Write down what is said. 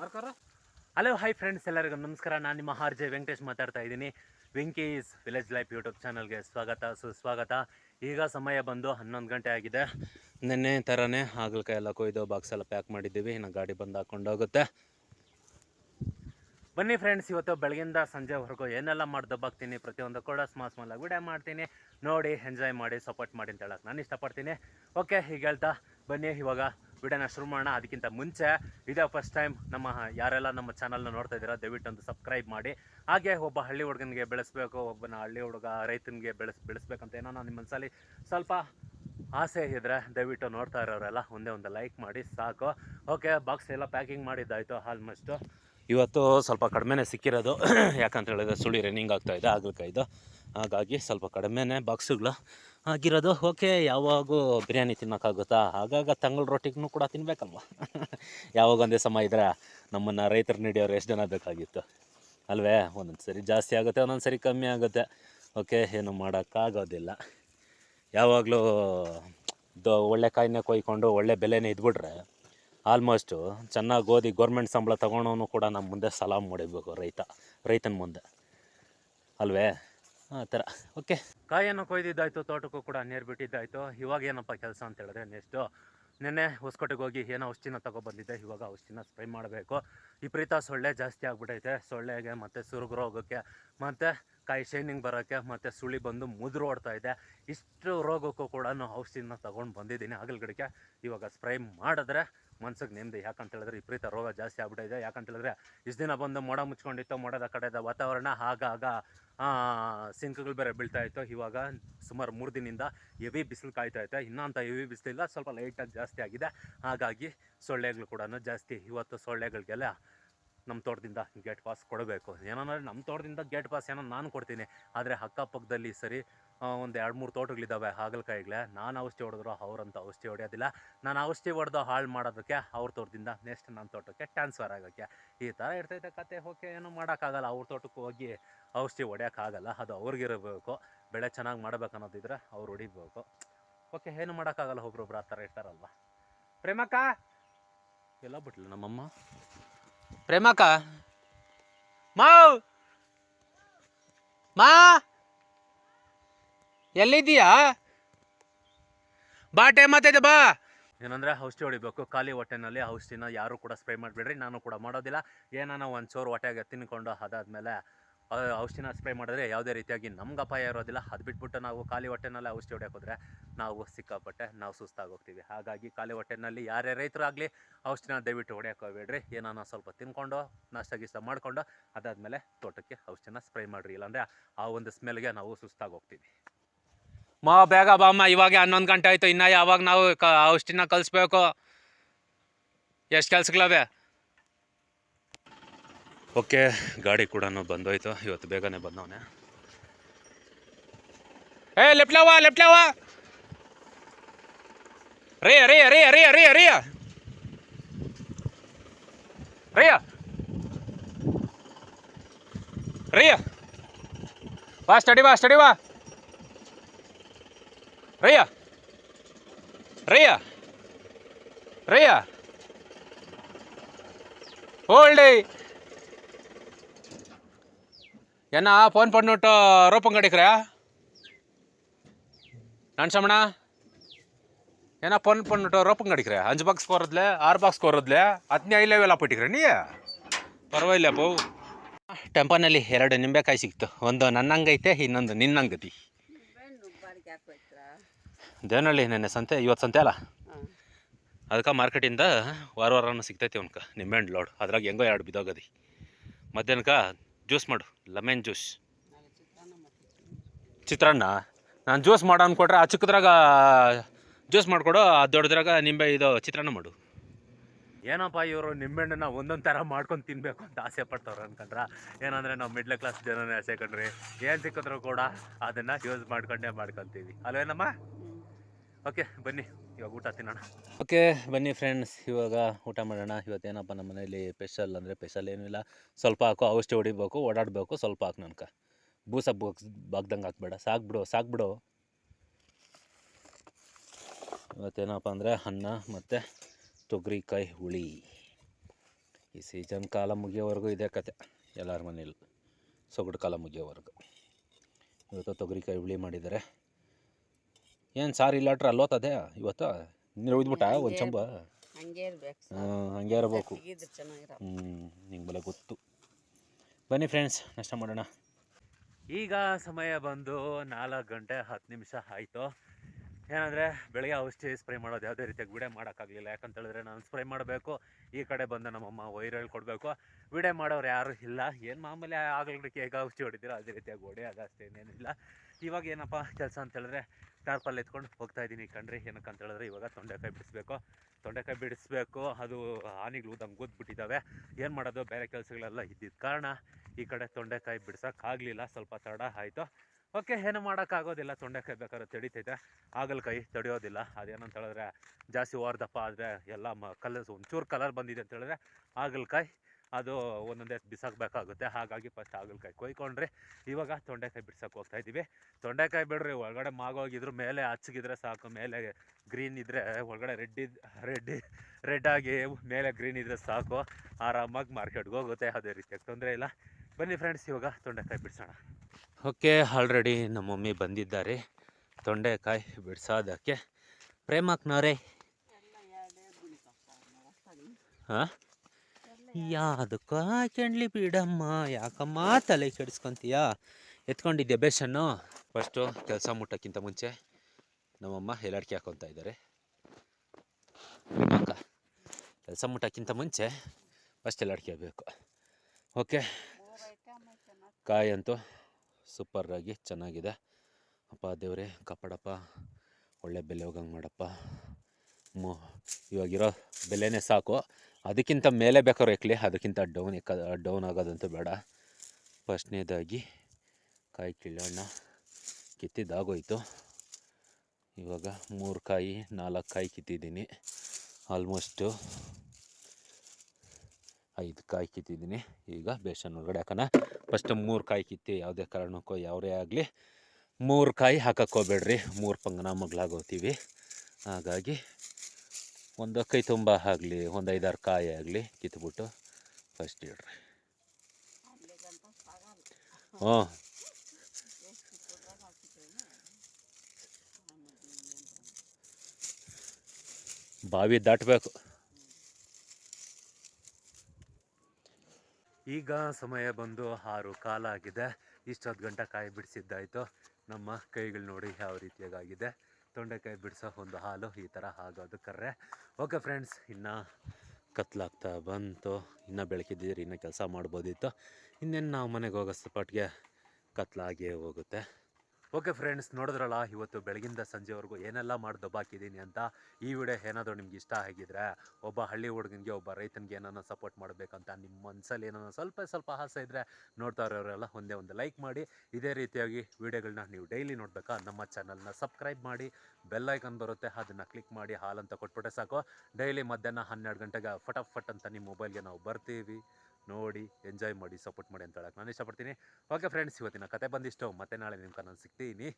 ಸಾಕಾರ hello hi friends ಎಲ್ಲರಿಗೂ ನಮಸ್ಕಾರ. ನಾನು ನಿಮ್ಮ ಆರ್ ಜೆ ವೆಂಕಟೇಶ್ ಮಾತಾಡ್ತಾ ಇದ್ದೀನಿ. ವೆಂಕೀಸ್ ವಿಲೇಜ್ ಲೈಫ್ ಯೂಟ್ಯೂಬ್ ಚಾನಲ್ಗೆ ಸ್ವಾಗತ, ಸುಸ್ವಾಗತ. ಈಗ ಸಮಯ ಬಂದು ಹನ್ನೊಂದು ಗಂಟೆ ಆಗಿದೆ. ನಿನ್ನೆ ಥರನೇ ಹಾಗಲಕಾಯಿ ಎಲ್ಲ ಕೊಯ್ದು ಬಾಕ್ಸ್ ಎಲ್ಲ ಪ್ಯಾಕ್ ಮಾಡಿದ್ದೀವಿ. ಇನ್ನು ಗಾಡಿ ಬಂದು ಹಾಕೊಂಡೋಗುತ್ತೆ ಬನ್ನಿ ಫ್ರೆಂಡ್ಸ್ ಇವತ್ತು ಬೆಳಗಿಂದ ಸಂಜೆವರೆಗೂ ಏನೆಲ್ಲ ಮಾಡಿ ದಬ್ಬಾಕ್ತೀನಿ ಪ್ರತಿಯೊಂದು ಕೂಡ ಸ್ಮಾಲ್ ಸ್ಮಾಲ್ ಆಗಿ ವಿಡಿಯೋ ಮಾಡ್ತೀನಿ. ನೋಡಿ ಎಂಜಾಯ್ ಮಾಡಿ ಸಪೋರ್ಟ್ ಮಾಡಿ ಅಂತ ಹೇಳಕ್ಕೆ ನಾನು ಇಷ್ಟಪಡ್ತೀನಿ. ಓಕೆ ಈಗ ಹೇಳ್ತಾ ಬನ್ನಿ ಇವಾಗ. ವಿಡಿಯೋನ ಶುರು ಮಾಡೋಣ. ಅದಕ್ಕಿಂತ ಮುಂಚೆ ಇದೇ ಫಸ್ಟ್ ಟೈಮ್ ನಮ್ಮ ಯಾರೆಲ್ಲ ನಮ್ಮ ಚಾನಲ್ನ ನೋಡ್ತಾ ಇದ್ದೀರಾ, ದಯವಿಟ್ಟು ಒಂದು ಸಬ್ಸ್ಕ್ರೈಬ್ ಮಾಡಿ. ಹಾಗೆ ಒಬ್ಬ ಹಳ್ಳಿ ಹುಡುಗನಿಗೆ ಬೆಳೆಸಬೇಕು, ಒಬ್ಬನ ಹಳ್ಳಿ ಹುಡುಗ ರೈತನಿಗೆ ಬೆಳೆಸ್, ಬೆಳೆಸ್ಬೇಕಂತ ಏನೋ ನಿಮ್ಮ ಮನಸ್ಸಲ್ಲಿ ಸ್ವಲ್ಪ ಆಸೆ ಇದ್ದರೆ ದಯವಿಟ್ಟು ನೋಡ್ತಾ ಇರೋರೆಲ್ಲ ಒಂದೇ ಒಂದು ಲೈಕ್ ಮಾಡಿ, ಸಾಕು. ಓಕೆ ಬಾಕ್ಸ್ ಎಲ್ಲ ಪ್ಯಾಕಿಂಗ್ ಮಾಡಿದ್ದಾಯಿತು ಆಲ್ಮೋಸ್ಟು ಇವತ್ತು ಸ್ವಲ್ಪ ಕಡಿಮೆನೇ ಸಿಕ್ಕಿರೋದು. ಯಾಕಂತ ಹೇಳಿದ್ರೆ ಸುಳಿ ರನ್ನಿಂಗ್ ಆಗ್ತಾಯಿದೆ ಇದೆ ಇದು. ಹಾಗಾಗಿ ಸ್ವಲ್ಪ ಕಡಿಮೆನೇ ಬಾಕ್ಸುಗಳು ಆಗಿರೋದು, ಓಕೆ, ಯಾವಾಗೂ ಬಿರಿಯಾನಿ ತಿನ್ನೋಕ್ಕಾಗುತ್ತಾ? ಆಗಾಗ ತಂಗಳ ರೊಟ್ಟಿಗೂ ಕೂಡ ತಿನ್ನಬೇಕಲ್ವ ಯಾವಾಗ ಒಂದೇ ಸಮ ಇದ್ರೆ ನಮ್ಮನ್ನು ರೈತರು ನೀಡಿಯವ್ರು ಎಷ್ಟು ಜನ ಬೇಕಾಗಿತ್ತು? ಅಲ್ವೇ? ಒಂದೊಂದು ಸರಿ ಜಾಸ್ತಿ ಆಗುತ್ತೆ ಒಂದೊಂದು ಸರಿ ಕಮ್ಮಿ ಆಗುತ್ತೆ. ಓಕೆ, ಏನು ಮಾಡೋಕ್ಕಾಗೋದಿಲ್ಲ. ಯಾವಾಗಲೂ ದೊ, ಒಳ್ಳೆ ಕಾಯಿನೇ ಕೊಯ್ಕೊಂಡು, ಒಳ್ಳೆ ಬೆಲೆನೇ ಇದ್ಬಿಟ್ರೆ ಆಲ್ಮೋಸ್ಟು ಚೆನ್ನಾಗಿ ಓದಿ ಗೌರ್ಮೆಂಟ್ ಸಂಬಳ ತೊಗೊಳೋನು ಕೂಡ ನಮ್ಮ ಮುಂದೆ ಸಲಾಮ್ ಮಾಡಬೇಕು ರೈತ, ರೈತನ ಮುಂದೆ. ಅಲ್ವೇ? ಆ, ಥರ. ಓಕೆ ಕಾಯನ್ನು ಕೊಯ್ದಿದ್ದಾಯ್ತು, ತೋಟಕ್ಕೂ ಕೂಡ ನೀರು ಬಿಟ್ಟಿದ್ದಾಯ್ತು. ಇವಾಗ ಏನಪ್ಪ ಕೆಲಸ ಅಂತ ಹೇಳಿದ್ರೆ ನೆಕ್ಸ್ಟು ನಿನ್ನೆ ಹೊಸಕೋಟೆಗೆ ಹೋಗಿ ಏನೋ ಔಷಧಿನ ತೊಗೊಬಂದಿದ್ದೆ. ಇವಾಗ ಔಷಧಿನ ಸ್ಪ್ರೈ ಮಾಡಬೇಕು. ವಿಪರೀತ ಸೊಳ್ಳೆ ಜಾಸ್ತಿ ಆಗ್ಬಿಟ್ಟೈತೆ ಸೊಳ್ಳೆಗೆ ಮತ್ತು ಸುರುಗು ರೋಗಕ್ಕೆ ಮತ್ತು ಕಾಯಿ ಶೈನಿಂಗ್ ಬರೋಕ್ಕೆ ಮತ್ತು ಸುಳಿ ಬಂದು ಮುದುರು ಓಡ್ತಾ ಇದೆ. ಇಷ್ಟು ರೋಗಕ್ಕೂ ಕೂಡ ಔಷಧಿನ ತೊಗೊಂಡು ಬಂದಿದ್ದೀನಿ ಹಗಲ್ಗಡಿಕೆ. ಇವಾಗ ಸ್ಪ್ರೈ ಮಾಡಿದ್ರೆ ಮನ್ಸಿಗೆ ನೆಮ್ಮದಿ. ಯಾಕಂತ ಹೇಳಿದ್ರೆ ವಿಪರೀತ ರೋಗ ಜಾಸ್ತಿ ಆಗ್ಬಿಟ್ಟಿದೆ. ಯಾಕಂತ ಹೇಳಿದ್ರೆ ಇಷ್ಟು ದಿನ ಬಂದು ಮೋಡ ಮುಚ್ಕೊಂಡಿತ್ತು, ಮೋಡದ ಕಡೆದ ವಾತಾವರಣ ಆಗಾಗ ಸಿಂಕ್ಗಳು ಬೇರೆ ಬೀಳ್ತಾ ಇತ್ತು. ಇವಾಗ ಸುಮಾರು ಮೂರು ದಿನದಿಂದ ಎವಿ ಬಿಸಿಲು ಕಾಯ್ತಾ ಇತ್ತು ಇನ್ನೂ ಅಂತ ಎವಿ ಬಿಸಿಲಿಲ್ಲ, ಸ್ವಲ್ಪ ಲೈಟಾಗಿ ಜಾಸ್ತಿ ಆಗಿದೆ. ಹಾಗಾಗಿ ಸೊಳ್ಳೆಗಳು ಕೂಡ ಜಾಸ್ತಿ. ಇವತ್ತು ಸೊಳ್ಳೆಗಳಿಗೆಲ್ಲ ನಮ್ಮ ತೋಟದಿಂದ ಗೇಟ್ ಪಾಸ್ ಕೊಡಬೇಕು. ಏನಂದರೆ ನಮ್ಮ ತೋಟದಿಂದ ಗೇಟ್ ಪಾಸ್ ಏನೋ ನಾನು ಕೊಡ್ತೀನಿ. ಆದರೆ ಅಕ್ಕಪಕ್ಕದಲ್ಲಿ ಸರಿ ಒಂದು ಎರಡು ಮೂರು ತೋಟಗಳಿದ್ದಾವೆ ಹಾಗಲಕಾಯಿಗಳೇ. ನಾನು ಔಷಧಿ ಹೊಡೆದ್ರು ಅವ್ರಂತ ಔಷಧಿ ಹೊಡೆಯೋದಿಲ್ಲ. ನಾನು ಔಷಧಿ ಹೊಡೆದು ಹಾಳು ಮಾಡೋದಕ್ಕೆ ಅವ್ರ ತೋಟದಿಂದ ನೆಕ್ಸ್ಟ್ ನನ್ನ ತೋಟಕ್ಕೆ ಟ್ರಾನ್ಸ್ಫರ್ ಆಗೋಕ್ಕೆ. ಈ ಥರ ಇರ್ತೈತೆ ಕತೆ. ಓಕೆ, ಏನೂ ಮಾಡೋಕ್ಕಾಗಲ್ಲ. ಅವ್ರ ತೋಟಕ್ಕೆ ಹೋಗಿ ಔಷಧಿ ಹೊಡೆಯೋಕ್ಕಾಗಲ್ಲ. ಅದು ಅವ್ರಿಗಿರಬೇಕು. ಬೆಳೆ ಚೆನ್ನಾಗಿ ಮಾಡ್ಬೇಕು ಅನ್ನೋದಿದ್ರೆ ಅವ್ರು ಹೊಡಿಬೇಕು. ಓಕೆ, ಏನು ಮಾಡೋಕ್ಕಾಗಲ್ಲ ಒಬ್ರೊಬ್ರು. ಆ ಥರ ಇರ್ತಾರಲ್ವ? ಪ್ರೇಮಕ್ಕ! ಎಲ್ಲ ಬಿಟ್ಲು ನಮ್ಮಮ್ಮ. ಪ್ರೇಮಕ್ಕ? ಮಾವ್? ಮಾ? ಎಲ್ಲಿದ್ದೀಯಾ? ಬಾ, ಟೈಮ್ ಆತೈತೆ, ಬಾ. ಏನಂದ್ರೆ ಔಷಧಿ ಹೊಡಿಬೇಕು. ಖಾಲಿ ಹೊಟ್ಟೆನಲ್ಲಿ ಔಷಧಿನ ಯಾರು ಕೂಡ ಸ್ಪ್ರೇ ಮಾಡಿಬಿಡ್ರಿ. ನಾನು ಕೂಡ ಮಾಡೋದಿಲ್ಲ. ಏನಾನ ಒಂದು ಚೂರು ಹೊಟ್ಟೆಗೆ ತಿನ್ಕೊಂಡು ಅದಾದಮೇಲೆ ಔಷಧಿನ ಸ್ಪ್ರೇ ಮಾಡಿದ್ರೆ ಯಾವುದೇ ರೀತಿಯಾಗಿ ನಮ್ಗೆ ಅಪಾಯ ಇರೋದಿಲ್ಲ. ಅದು ಬಿಟ್ಬಿಟ್ಟು ನಾವು ಖಾಲಿ ಹೊಟ್ಟೆನಲ್ಲಿ ಔಷಧಿ ಹೊಡ್ಯಾಕೋದ್ರೆ ನಾವು ಸಿಕ್ಕಾಪಟ್ಟೆ ನಾವು ಸುಸ್ತಾಗಿ ಹೋಗ್ತೀವಿ ಹಾಗಾಗಿ ಖಾಲಿ ಹೊಟ್ಟೆನಲ್ಲಿ ಯಾರ್ಯಾರು ರೈತರು ಆಗಲಿ ಔಷಧಿನ ದಯವಿಟ್ಟು ಹೊಡೆಯಕ್ಕೆ ಹೋಗ್ಬೇಡ್ರಿ. ಏನಾನ ಸ್ವಲ್ಪ ತಿನ್ಕೊಂಡು, ನಾಷ್ಟ ಗೀಷ್ಟ ಮಾಡಿಕೊಂಡು, ಅದಾದಮೇಲೆ ತೋಟಕ್ಕೆ ಔಷಧಿನ ಸ್ಪ್ರೇ ಮಾಡಿರಿ. ಇಲ್ಲಾಂದರೆ ಆ ಒಂದು ಸ್ಮೆಲ್ಗೆ ನಾವು ಸುಸ್ತಾಗಿ ಹೋಗ್ತೀವಿ ಮಾ, ಬೇಗ ಬಾಮ್ಮ ಇವಾಗ ಹನ್ನೊಂದು ಗಂಟೆ ಆಯಿತು. ಇನ್ನು ಯಾವಾಗ ನಾವು ಕ, ಔಷಧಿನ ಕಲಿಸ್ಬೇಕು? ಎಷ್ಟು ಕೆಲ್ಸಗಳವೆ? ಓಕೆ, ಗಾಡಿ ಕೂಡ ಬಂದೋಯ್ತು. ಇವತ್ತು ಬೇಗನೆ ಬಂದವನೆ. ಏ ಲೆಪ್ಲವ ಲೆಪ್ಲವ ರೇ ರೇ ರೇ ರೇ ರೇ ರೇ ರೇ ರೇ ವಾ ಸ್ಟಡಿ ಬಾ ಸ್ಟಡಿ ಬಾ. ರೇ ರೇ ರೇ ಹೋಲ್ಡ್ என்ன ஃபோன் பண்ணிட்டு ரூபம் கிடைக்கிறியா நன்சமண்ணா ஏன்னா ಫೋನ್ பண்ணிட்டு ರೋಪಂಗೆ ಅಡಿಕ್ರೆ ಅಂಜು ಬಾಕ್ಸ್ ಕೊರದ್ಲೆ ಆರು ಬಾಕ್ಸ್ ಕೊರದ್ಲೆ ಹತ್ತನೇ ಐ ಲೆವೆಲ್ ಹಾಕ್ಬಿಟ್ಟಿಕ್ರೆ ನೀ ಪರವಾಗಿಲ್ಲ ಪೋ ಟೆಂಪನಲ್ಲಿ ಎರಡು ನಿಂಬೆಕಾಯಿ ಸಿಕ್ತು ಒಂದು ನನ್ನಂಗೈತೆ ಇನ್ನೊಂದು ನಿನ್ನಂಗತಿ ಬಾಡಿಗೆ ಹಾಕೋಯ್ತಾ ದೇವನಹಳ್ಳಿ ನೆನ್ನೆ ಸಂತೆ ಇವತ್ತು ಸಂತೆ ಅಲ್ಲ ಅದಕ್ಕೆ ಮಾರ್ಕೆಟಿಂದ ವಾರ ವಾರನ ಸಿಗ್ತೈತಿ ಅವ್ನ್ಕ ನಿಂಬೆಹಣ್ಣು ಲೋಡ್ ಅದ್ರಾಗ ಹೆಂಗೋ ಎರಡು ಬಿದ್ದೋಗದಿ ಮಧ್ಯಾಹ್ನಕ್ಕೆ ಜ್ಯೂಸ್ ಮಾಡು ಲೆಮೆನ್ ಜ್ಯೂಸ್. ಚಿತ್ರಾನ್ನ? ನಾನು ಜ್ಯೂಸ್ ಮಾಡೋ ಅಂದ್ಕೊಟ್ರೆ ಆ ಚಿಕ್ಕದ್ರಾಗ ಜ್ಯೂಸ್ ಮಾಡಿಕೊಡು ಆ ದೊಡ್ಡದ್ರಾಗ ನಿಂಬೆ ಇದು ಚಿತ್ರಾನ್ನ ಮಾಡು. ಏನಪ್ಪ ಇವರು ನಿಂಬೆಹಣ್ಣನ್ನ ಒಂದೊಂದು ಥರ ಮಾಡ್ಕೊಂಡು ತಿನ್ನಬೇಕು ಅಂತ ಆಸೆ ಪಡ್ತವ್ರು ಅನ್ಕೊಂಡ್ರ? ಏನಂದರೆ ನಾವು ಮಿಡ್ಲ್ ಕ್ಲಾಸ್ ಜನನೇ ಆಸೆ ಕಂಡ್ರಿ ಏನು ಸಿಕ್ಕಿದ್ರು ಕೂಡ ಅದನ್ನು ಯೂಸ್ ಮಾಡ್ಕೊಂಡೇ ಮಾಡ್ಕೊತೀವಿ. ಅಲ್ವೇನಮ್ಮ? ಓಕೆ ಬನ್ನಿ. ಇವಾಗ ಊಟ ತಿನ್ನೋಣ. ಓಕೆ, ಬನ್ನಿ ಫ್ರೆಂಡ್ಸ್ ಇವಾಗ ಊಟ ಮಾಡೋಣ. ಇವತ್ತೇನಪ್ಪ ನಮ್ಮ ಮನೇಲಿ ಸ್ಪೆಷಲ್ ಅಂದರೆ ಸ್ಪೆಷಲ್ ಏನೂ ಇಲ್ಲ. ಸ್ವಲ್ಪ ಹಾಕು, ಔಷಧಿ ಹೊಡಿಬೇಕು, ಓಡಾಡಬೇಕು, ಸ್ವಲ್ಪ ಹಾಕು ನನ್ಕ. ಬೂಸ ಬಾಕ್ಸ್, ಬಾಗ್ದಂಗೆ ಹಾಕ್ಬೇಡ. ಸಾಕ್ಬಿಡು ಸಾಕ್ಬಿಡು ಇವತ್ತೇನಪ್ಪ ಅಂದರೆ ಅನ್ನ ಮತ್ತು ತೊಗರಿಕಾಯಿ ಹುಳಿ. ಈ ಸೀಸನ್ ಕಾಲ ಮುಗಿಯೋವರೆಗೂ ಇದೇ ಕತೆ. ಎಲ್ಲರ ಮನೇಲಿ ಸೊಗಡು ಕಾಲ ಮುಗಿಯೋವರೆಗೂ. ಇವತ್ತು ತೊಗರಿಕಾಯಿ ಹುಳಿ ಮಾಡಿದ್ದಾರೆ. ಏನು ಅಟ್ರ ಇಲ್ಲಾಟ್ರ ಅಲ್ಲೋತದೆ? ಇವತ್ತು? ನೀರು ಒಯ್ದ್ಬಿಟ್ಟ ಒಂದು ಚಂಬ? ಹಂಗೆ ಇರ್ಬೇಕು ಹಾಂ ಹಂಗೆ ಇರಬೇಕು. ಹ್ಞೂ ನಿಂಗೆ ಬಲೆ ಗೊತ್ತು. ಬನ್ನಿ ಫ್ರೆಂಡ್ಸ್ ನಷ್ಟ ಮಾಡೋಣ. ಈಗ ಸಮಯ ಬಂದು ನಾಲ್ಕು ಗಂಟೆ ಹತ್ತು ನಿಮಿಷ ಆಯಿತು. ಏನಂದರೆ ಬೆಳಗ್ಗೆ ಔಷಧಿ ಸ್ಪ್ರೇ ಮಾಡೋದು ಯಾವುದೇ ರೀತಿಯಾಗಿ ವಿಡಿಯೋ ಮಾಡೋಕ್ಕಾಗಲಿಲ್ಲ. ಯಾಕಂತ ಹೇಳಿದ್ರೆ ನಾನು ಸ್ಪ್ರೇ ಮಾಡಬೇಕು ಈ ಕಡೆ ಬಂದು ನಮ್ಮಮ್ಮ ವೈರಲ್ ಕೊಡಬೇಕು. ವಿಡಿಯೋ ಮಾಡೋರು ಯಾರು ಇಲ್ಲ. ಏನು ಮಾಮೂಲಿ ಆಗಲಿಕ್ಕೆ ಹೇಗೆ ಔಷಧಿ ಹೊಡಿತೀರೋ ಅದೇ ರೀತಿಯಾಗಿ ಹೊಡಿ ಅದಷ್ಟೇನೇನಿಲ್ಲ ಇವಾಗ ಏನಪ್ಪ ಕೆಲಸ ಅಂತ ಹೇಳಿದ್ರೆ ಟಾರ್ಪಲ್ ಎತ್ಕೊಂಡು ಹೋಗ್ತಾ ಇದ್ದೀನಿ ಕಣ್ರಿ. ಏನಕ್ಕೆ ಹೇಳಿದ್ರೆ ಇವಾಗ ತೊಂಡೆಕಾಯಿ ಬಿಡಿಸ್ಬೇಕು. ತೊಂಡೆಕಾಯಿ ಬಿಡಿಸ್ಬೇಕು. ಅದು ಆನೆಗಳು ಊದಂಗೆ ಊದ್ಬಿಟ್ಟಿದ್ದಾವೆ ಏನು ಮಾಡೋದು? ಬೇರೆ ಕೆಲಸಗಳೆಲ್ಲ ಇದ್ದಿದ್ದ ಕಾರಣ ಈ ಕಡೆ ತೊಂಡೆಕಾಯಿ ಬಿಡ್ಸೋಕ್ಕಾಗಲಿಲ್ಲ ಸ್ವಲ್ಪ ತಡ ಆಯಿತು. ಓಕೆ, ಏನು ಮಾಡೋಕ್ಕಾಗೋದಿಲ್ಲ. ತೊಂಡೆಕಾಯಿ ಬೇಕಾದ್ರೆ ತಡೀತೈತೆ. ಹಾಗಲಕಾಯಿ ತಡೆಯೋದಿಲ್ಲ. ಅದೇನಂತ ಹೇಳಿದ್ರೆ ಜಾಸ್ತಿ ಓರ್ದಪ್ಪ ಆದರೆ ಎಲ್ಲ ಮ ಕಲರ್ಸ್ ಒಂಚೂರು ಕಲರ್ ಬಂದಿದೆ ಅಂತ ಹೇಳಿದ್ರೆ ಹಾಗಲಕಾಯಿ ಅದು ಒಂದೊಂದೇ ಬಿಸಾಕಬೇಕಾಗುತ್ತೆ. ಹಾಗಾಗಿ ಫಸ್ಟ್ ಹಾಗಲಕಾಯಿ ಕೊಯ್ಕೊಂಡ್ರೆ ಇವಾಗ ತೊಂಡೆಕಾಯಿ ಬಿಡ್ಸೋಕೆ ಹೋಗ್ತಾ ಇದ್ದೀವಿ. ತೊಂಡೆಕಾಯಿ ಬಿಡ್ರಿ ಒಳಗಡೆ ಮಾಗೋಗಿದ್ರು ಮೇಲೆ ಹಚ್ಚಗಿದ್ರೆ ಸಾಕು ಮೇಲೆ ಗ್ರೀನ್ ಇದ್ದರೆ ಒಳಗಡೆ ರೆಡ್ ರೆಡ್ ರೆಡ್ ಆಗಿ ಮೇಲೆ ಗ್ರೀನ್ ಇದ್ದರೆ ಸಾಕು. ಆರಾಮಾಗಿ ಮಾರ್ಕೆಟ್ಗೆ ಹೋಗುತ್ತೆ ಯಾವುದೇ ರೀತಿಯಾಗಿ ತೊಂದರೆ ಇಲ್ಲ. ಬನ್ನಿ ಫ್ರೆಂಡ್ಸ್ ಇವಾಗ ತೊಂಡೆಕಾಯಿ ಬಿಡ್ಸೋಣ. ಓಕೆ ಆಲ್ರೆಡಿ ನಮ್ಮ ಮಮ್ಮಿ ಬಂದಿದ್ದಾರೆ ತೊಂಡೆಕಾಯಿ ಬಿಡ್ಸೋದಕ್ಕೆ. ಪ್ರೇಮಕ್ನವ್ರೆ. ಹಾಂ? ಯಾವ್ದಕ್ಕೂ ಹಾಕೊಂಡ್ಲಿ ಬಿಡಮ್ಮ ಯಾಕಮ್ಮ ತಲೆ ಕೆಡಿಸ್ಕೊಂತೀಯ? ಎತ್ಕೊಂಡಿದ್ದೆ ಬೇಷನ್ನು ಫಸ್ಟು ಕೆಲಸ ಮುಟ್ಟೋಕ್ಕಿಂತ ಮುಂಚೆ ನಮ್ಮಮ್ಮ ಎಲ್ಲಡಿಕೆ ಹಾಕೊತಾ ಇದ್ದಾರೆ. ಅಕ್ಕ ಕೆಲಸ ಮುಟ್ಟೋಕ್ಕಿಂತ ಮುಂಚೆ ಫಸ್ಟ್ ಎಲ್ಲಡಿಕೆ ಬೇಕು ಓಕೆ ಕಾಯಂತೂ ಕಾಯಿ ಅಂತೂ ಸೂಪರಾಗಿ ಚೆನ್ನಾಗಿದೆ. ಅಪ್ಪ ದೇವರೇ ಕಾಪಾಡಪ್ಪ. ಒಳ್ಳೆ ಬೆಲೆ ಹೋಗಂಗೆ ಮಾಡಪ್ಪ. ಮು ಇವಾಗಿರೋ ಬೆಲೆನೇ ಸಾಕು. ಅದಕ್ಕಿಂತ ಮೇಲೆ ಬೇಕಾದ್ರೆ ಎಕ್ಲಿ, ಅದಕ್ಕಿಂತ ಡೌನ್ ಎಕ್ಕ ಡೌನ್ ಆಗೋದಂತೂ ಬೇಡ. ಫಸ್ಟ್ನೇದಾಗಿ ಕಾಯಿ ಕೀಳೋಣ ಕಿತ್ತಿದ್ದಾಗೋಯ್ತು. ಇವಾಗ ಮೂರು ಕಾಯಿ, ನಾಲ್ಕು ಕಾಯಿ ಕಿತ್ತಿದ್ದೀನಿ. ಆಲ್ಮೋಸ್ಟು ಐದು ಕಾಯಿ ಕಿತ್ತಿದ್ದೀನಿ. ಈಗ ಬೇಸನ್ ಒಳಗಡೆ ಹಾಕೋಣ. ಫಸ್ಟ್ ಮೂರು ಕಾಯಿ ಕಿತ್ತಿ, ಯಾವುದೇ ಕಾರಣಕ್ಕೂ ಯಾವುದೇ ಆಗಲಿ, ಮೂರು ಕಾಯಿ ಹಾಕಕ್ಕೆ ಹೋಗ್ಬೇಡ್ರಿ. ಮೂರು ಪಂಗನ ಮಗ್ಳಾಗೋತೀವಿ ಹಾಗಾಗಿ ಒಂದು ಕೈ ತುಂಬ ಆಗಲಿ, ಒಂದು ಐದಾರು ಕಾಯಿ ಆಗಲಿ ಕಿತ್ಬಿಟ್ಟು ಫಸ್ಟ್ ಇಡ್ರಿ. ಹ್ಞೂ ಬಾವಿ ದಾಟಬೇಕು. ಈಗ ಸಮಯ ಬಂದು ಆರು ಕಾಲ ಆಗಿದೆ ಇಷ್ಟೊತ್ತು ಗಂಟೆ ಕಾಯಿ ಬಿಡಿಸಿದ್ದಾಯಿತು. ನಮ್ಮ ಕೈಗಳು ನೋಡಿ ಯಾವ ರೀತಿಯಾಗಿದೆ. ತೊಂಡೆಕಾಯಿ ಬಿಡಿಸೋ ಒಂದು ಹಾಲು ಈ ಥರ ಆಗೋದು ಕರ್ರೆ. ಓಕೆ ಫ್ರೆಂಡ್ಸ್, ಇನ್ನು ಕತ್ಲಾಗ್ತಾ ಬಂತು. ಇನ್ನೂ ಬೆಳಕಿದ್ದೀರಿ, ಇನ್ನೂ ಕೆಲಸ ಮಾಡ್ಬೋದಿತ್ತು. ಇನ್ನೇನು ನಾವು ಮನೆಗೆ ಹೋಗೋ ಸ್ಪಾಟ್ಗೆ ಕತ್ಲಾಗೇ ಹೋಗುತ್ತೆ. ಓಕೆ ಫ್ರೆಂಡ್ಸ್, ನೋಡಿದ್ರಲ್ಲ, ಇವತ್ತು ಬೆಳಗಿಂದ ಸಂಜೆವರೆಗೂ ಏನೆಲ್ಲ ಮಾಡಿ ದಬ್ಬಾಕಿದ್ದೀನಿ ಅಂತ ಈ ವಿಡಿಯೋ ಏನಾದರೂ ನಿಮ್ಗೆ ಇಷ್ಟ ಆಗಿದ್ರೆ ಒಬ್ಬ ಹಳ್ಳಿ ಹುಡುಗನಿಗೆ, ಒಬ್ಬ ರೈತನಿಗೆ ಏನಾನ ಸಪೋರ್ಟ್ ಮಾಡಬೇಕಂತ ನಿಮ್ಮ ಮನಸ್ಸಲ್ಲಿ ಏನಾನ ಸ್ವಲ್ಪ ಸ್ವಲ್ಪ ಆಸೆ ಇದ್ದರೆ ನೋಡ್ತಾ ಇರೋರೆಲ್ಲ ಒಂದೇ ಒಂದು ಲೈಕ್ ಮಾಡಿ. ಇದೇ ರೀತಿಯಾಗಿ ವಿಡಿಯೋಗಳನ್ನ ನೀವು ಡೈಲಿ ನೋಡಬೇಕಾ, ನಮ್ಮ ಚಾನಲ್ನ ಸಬ್ಸ್ಕ್ರೈಬ್ ಮಾಡಿ. ಬೆಲ್ ಐಕನ್ ಬರುತ್ತೆ, ಅದನ್ನು ಕ್ಲಿಕ್ ಮಾಡಿ ಹಾಲ್ ಅಂತ ಕೊಟ್ಬಿಟ್ಟೆ ಸಾಕು. ಡೈಲಿ ಮಧ್ಯಾಹ್ನ ಹನ್ನೆರಡು ಗಂಟೆಗೆ ಫಟಾಫಟ್ ಅಂತ ನಿಮ್ಮ ಮೊಬೈಲ್ಗೆ ನಾವು ಬರ್ತೀವಿ. ನೋಡಿ ಎಂಜಾಯ್ ಮಾಡಿ ಸಪೋರ್ಟ್ ಮಾಡಿ ಅಂತ ಹೇಳಕ್ಕೆ ನಾನು ಇಷ್ಟಪಡ್ತೀನಿ. ಓಕೆ ಫ್ರೆಂಡ್ಸ್ ಇವತ್ತಿನ ಕತೆ ಬಂದಿಷ್ಟು. ಮತ್ತೆ ನಾಳೆ ನಿಮ್ಮ ನಾನು ಸಿಗ್ತೀನಿ.